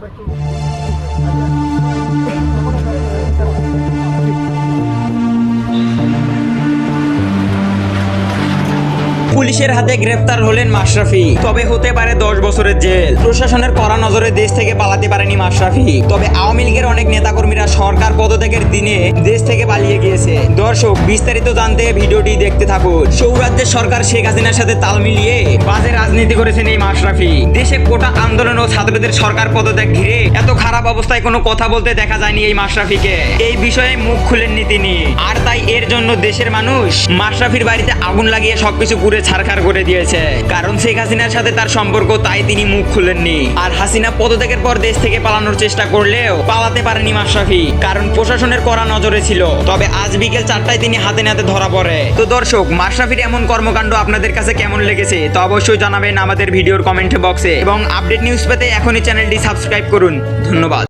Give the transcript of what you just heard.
পুলিশের হাতে গ্রেফতার হলেন মাশরাফি। তবে হতে পারে দশ বছরের জেল। প্রশাসনের কড়া নজরে দেশ থেকে পালাতে পারেনি মাশরাফি। তবে আওয়ামী লীগের অনেক দিনে দেশ থেকে পালিয়ে গিয়েছে। দর্শক, বিস্তারিত জানতে ভিডিওটি দেখতে থাকুন। সৌরাজ্যের সরকার শেখ হাসিনার সাথে তাল মিলিয়ে বাজে রাজনীতি করেছেন এই মাশরাফি। দেশে কোটা আন্দোলন ও ছাত্রদের সরকার পদত্যাগ ঘিরে এত খারাপ অবস্থায় কোনো কথা বলতে দেখা যায়নি এই মাশরাফিকে। এই বিষয়ে মুখ খুলেননি তিনি। আর তাই এর জন্য দেশের মানুষ মাশরাফির বাড়িতে আগুন লাগিয়ে সবকিছু পুড়ে ছারখার করে দিয়েছে। কারণ শেখ হাসিনার সাথে তার সম্পর্ক তাই তিনি মুখ খুলেননি। আর হাসিনা পদত্যাগের পর দেশ থেকে পালানোর চেষ্টা করলেও পালাতে পারেনি মাশরাফি। কারণ প্রশাসনের কড়া নজরে ছিল। তবে আজ বিকেল চারটায় তিনি হাতে নাতে ধরা পড়ে। তো দর্শক, মাশরাফির এমন কর্মকাণ্ড আপনাদের কাছে কেমন লেগেছে? তো অবশ্যই জানাবেন আমাদের ভিডিওর কমেন্ট বক্সে। এবং আপডেট নিউজ পেতে এখনই চ্যানেলটি সাবস্ক্রাইব করুন। ধন্যবাদ। rinnovati